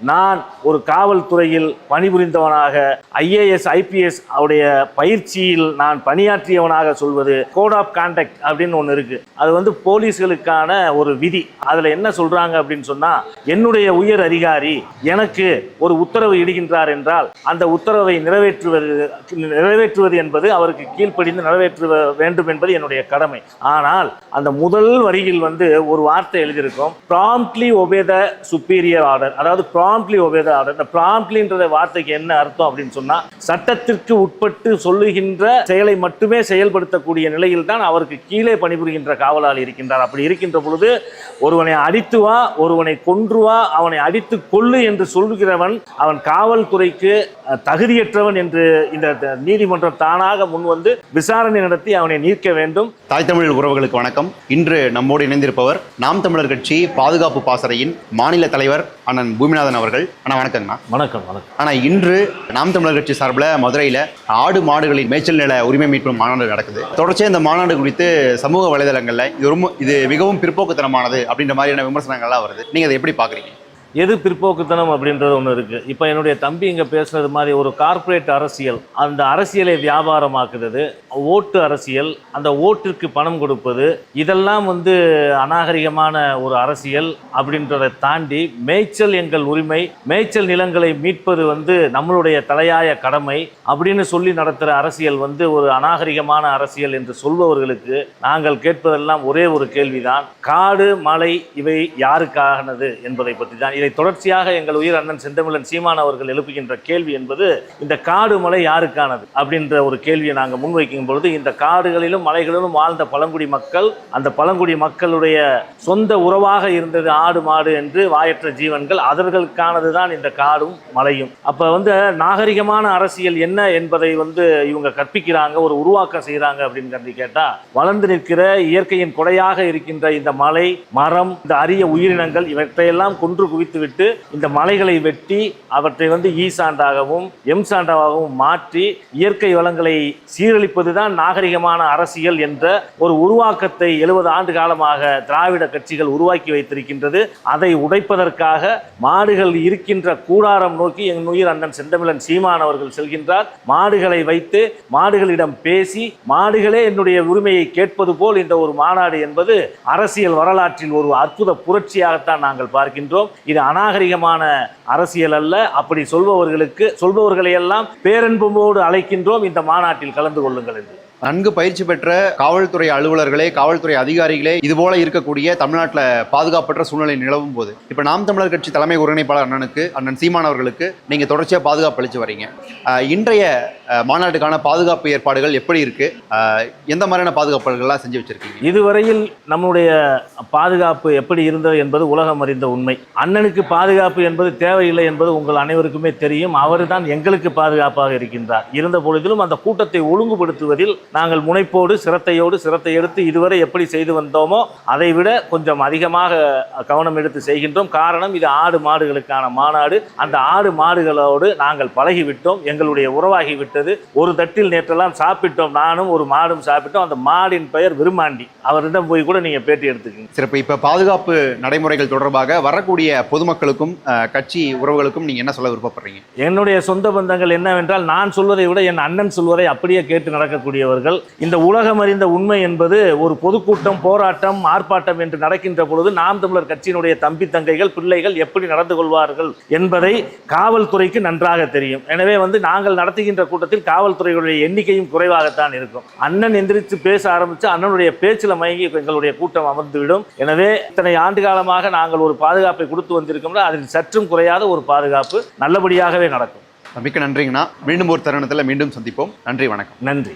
நான் ஒரு காவல்துறையில் பணிபுரிந்தவனாக ஐஏஎஸ் ஐபிஎஸ் அவருடைய பயிற்சியில் நான் பணியாற்றியவனாக சொல்வது கோட் ஆஃப் கான்டாக்ட் அப்படின்னு ஒன்று இருக்குது அது வந்து போலீஸ்களுக்கான ஒரு விதி. அதில் என்ன சொல்கிறாங்க அப்படின்னு சொன்னால் என்னுடைய உயர் அதிகாரி எனக்கு ஒரு உத்தரவு இடுகின்றார் என்றால் அந்த உத்தரவை நிறைவேற்றுவது நிறைவேற்றுவது என்பது அவருக்கு கீழ்ப்படிந்து நிறைவேற்ற வேண்டும் என்பது என்னுடைய கடமை. ஆனால் அந்த முதல் வரியில் வந்து ஒரு வார்த்தை எழுதியிருக்கும். Promptly obey the superior order அதாவது ப்ராம்ப்ட்லி ஒபே த ஆர்டர் இந்த ப்ராம்ப்ட்லின்ற வார்த்தைக்கு என்ன அர்த்தம் அப்படின்னு சொன்னால் சட்டத்திற்கு உட்பட்டு சொல்லுகின்ற செயலை மட்டுமே செயல்படுத்தக்கூடிய நிலையில் தான் அவருக்கு கீழே பணிபுரிகின்ற காவலாளி இருக்கின்றார். அப்படி இருக்கின்ற பொழுது ஒருவனை அடித்து வா ஒருவனை கொன்று வா அவனை அடித்து கொள்ளு என்று சொல்கிறவன் அவன் காவல்துறைக்கு தகுதியற்றவன் என்று இந்த நீதிமன்றம் தானாக முன் வந்து விசாரணை நடத்தி அவனை நீக்க வேண்டும். தாய் தமிழ் உறவுகளுக்கு வணக்கம். இன்று நம்மோடு இணைந்திருப்பவர் நாம் தமிழர் கட்சி பாதுகாப்பு பாசறையின் மாநில தலைவர் அண்ணன் பூமிநாதன் அவர்கள். அண்ணா வணக்கங்கண்ணா. வணக்கம் வணக்கம். ஆனால் இன்று நாம் தமிழர் கட்சி சார்பில் மதுரையில் ஆடு மாடுகளின் மேய்ச்சல் நில உரிமை மீட்பு மாநாடு நடக்குது. தொடர்ச்சியாக இந்த மாநாடு குறித்து சமூக வலைதளங்களில் இது ரொம்ப இது மிகவும் பிற்போக்குத்தனமானது அப்படின்ற மாதிரியான விமர்சனங்கள்லாம் வருது. நீங்கள் அதை எப்படி பார்க்குறீங்க எது பிற்போக்குத்தனம் அப்படின்றது ஒன்று இருக்குது இப்போ என்னுடைய தம்பி இங்கே பேசுனது மாதிரி ஒரு கார்ப்பரேட் அரசியல் அந்த அரசியலை வியாபாரமாக்குறது ஓட்டு அரசியல் அந்த ஓட்டிற்கு பணம் கொடுப்பது இதெல்லாம் வந்து அநாகரிகமான ஒரு அரசியல் அப்படின்றத தாண்டி மேய்ச்சல் எங்கள் உரிமை மேய்ச்சல் நிலங்களை மீட்பது வந்து நம்மளுடைய தலையாய கடமை அப்படின்னு சொல்லி நடத்துகிற அரசியல் வந்து ஒரு அநாகரிகமான அரசியல் என்று சொல்பவர்களுக்கு நாங்கள் கேட்பதெல்லாம் ஒரே ஒரு கேள்விதான். காடு மலை இவை யாருக்கானது என்பதை பற்றி தான் இதை தொடர்ச்சியாக எங்கள் உயிர் அண்ணன் செந்தமிழன் சீமான் அவர்கள் எழுப்புகின்ற கேள்வி என்பது இந்த காடு மலை யாருக்கானது அப்படின்ற ஒரு கேள்வியை நாங்கள் முன்வைக்கும் பொழுது இந்த காடுகளிலும் மலைகளிலும் வாழ்ந்த பழங்குடி மக்கள் அந்த பழங்குடி மக்களுடைய சொந்த உறவாக இருந்தது ஆடு மாடு என்று வாயற்ற ஜீவன்கள் அவர்களுக்கானது தான் இந்த காடும் மலையும். அப்போ வந்து நாகரிகமான அரசியல் என்ன என்பதை வந்து இவங்க கற்பிக்கிறாங்க ஒரு உருவாக்கம் செய்கிறாங்க அப்படின்னு கருதி கேட்டால் வளர்ந்து நிற்கிற இயற்கையின் கொடையாக இருக்கின்ற இந்த மலை மரம் இந்த அரிய உயிரினங்கள் இவற்றையெல்லாம் கொன்று குவித்துவிட்டு இந்த மலைகளை வெட்டி அவற்றை வந்து ஈசாண்டாகவும் எம் சாண்டாகவும் மாற்றி இயற்கை வளங்களை சீரழிப்பது தான் நாகரிகமான அரசியல் என்ற ஒரு உருவாக்கத்தை எழுபது ஆண்டு காலமாக திராவிட கட்சிகள் உருவாக்கி வைத்திருக்கின்றது. அதை உடைப்பதற்காக மாடுகள் இருக்கின்ற கூடாரம் நோக்கி என் உயிர் அண்ணன் செந்தமிழன் சீமான் அவர்கள் செல்கின்றார். மாடுகளை வைத்து மாடுகளிடம் பேசி மாடுகளே என்னுடைய உரிமையை கேட்பது போல் இந்த ஒரு மாநாடு என்பது அரசியல் வரலாற்றில் ஒரு அற்புத புரட்சியாகத்தான் நாங்கள் பார்க்கின்றோம். இது அநாகரிகமான அரசியல் அல்ல. அப்படி சொல்பவர்களுக்கு சொல்பவர்களையெல்லாம் பேரன்போடு அழைக்கின்றோம். இந்த மாநாட்டில் கலந்து கொள்ளுங்கள் என்று. நன்கு பயிற்சி பெற்ற காவல்துறை அலுவலர்களே காவல்துறை அதிகாரிகளே இது போல இருக்கக்கூடிய தமிழ்நாட்டில் பாதுகாப்பற்ற சூழ்நிலை நிலவும் போது இப்போ நாம் தமிழர் கட்சி தலைமை ஒருங்கிணைப்பாளர் அண்ணனுக்கு அண்ணன் சீமான் அவர்களுக்கு நீங்கள் தொடர்ச்சியாக பாதுகாப்பு அளித்து வரீங்க. இன்றைய மாநாட்டுக்கான பாதுகாப்பு ஏற்பாடுகள் எப்படி இருக்கு? எந்த மாதிரியான பாதுகாப்புகள்லாம் செஞ்சு வச்சிருக்கீங்க? இதுவரையில் நம்முடைய பாதுகாப்பு எப்படி இருந்தது என்பது உலகம் அறிந்த உண்மை. அண்ணனுக்கு பாதுகாப்பு என்பது தேவையில்லை என்பது உங்கள் அனைவருக்குமே தெரியும். அவர் தான் எங்களுக்கு பாதுகாப்பாக இருக்கின்றார். இருந்த பொழுதிலும் அந்த கூட்டத்தை ஒழுங்குபடுத்துவதில் நாங்கள் முனைப்போடு சிரத்தையோடு சிரத்தை எடுத்து இதுவரை எப்படி செய்து வந்தோமோ அதை விட கொஞ்சம் அதிகமாக கவனம் எடுத்து செய்கின்றோம். காரணம் இது ஆடு மாடுகளுக்கான மாநாடு. அந்த ஆடு மாடுகளோடு நாங்கள் பழகிவிட்டோம். எங்களுடைய உறவாகி விட்டது. ஒரு தட்டில் நேற்றெல்லாம் சாப்பிட்டோம். நானும் ஒரு மாடும் சாப்பிட்டோம். அந்த மாடின் பெயர் விருமாண்டி அவரிடம் போய் கூட நீங்க பேட்டி எடுத்துக்கங்க. சிறப்பு. இப்போ பாதுகாப்பு நடைமுறைகள் தொடர்பாக வரக்கூடிய பொதுமக்களுக்கும் கட்சி உறவுகளுக்கும் நீங்கள் என்ன சொல்ல விருப்பப்படுறீங்க? என்னுடைய சொந்த பந்தங்கள் என்னவென்றால் நான் சொல்வதை விட என் அண்ணன் சொல்வதை அப்படியே கேட்டு நடக்கக்கூடியவர்கள் இந்த உலகம் அறிந்த உண்மை என்பது ஒரு பொதுக்கூட்டம் போராட்டம் ஆர்ப்பாட்டம் என்று நடக்கின்ற பொழுது நாம் தமிழர் கட்சியினுடைய தம்பி தங்கைகள் பிள்ளைகள் எப்படி நடந்து கொள்வார்கள் என்பதை காவல்துறைக்கு நன்றாக தெரியும். எனவே வந்து நாங்கள் நடத்துகின்ற கூட்டத்தில் காவல்துறைகளுடைய எண்ணிக்கையும் குறைவாகத்தான் இருக்கும். அண்ணன் எந்திரிச்சு பேச ஆரம்பித்து அண்ணனுடைய பேச்சில் மயங்கி எங்களுடைய கூட்டம் அமர்ந்துவிடும். எனவே இத்தனை ஆண்டு காலமாக நாங்கள் ஒரு பாதுகாப்பை கொடுத்து வந்திருக்கோம்னா அதில் சற்றும் குறையாத ஒரு பாதுகாப்பு நல்லபடியாகவே நடக்கும். மிக்க நன்றிங்கண்ணா. மீண்டும் ஒரு தருணத்தில் மீண்டும் சந்திப்போம். நன்றி வணக்கம். நன்றி.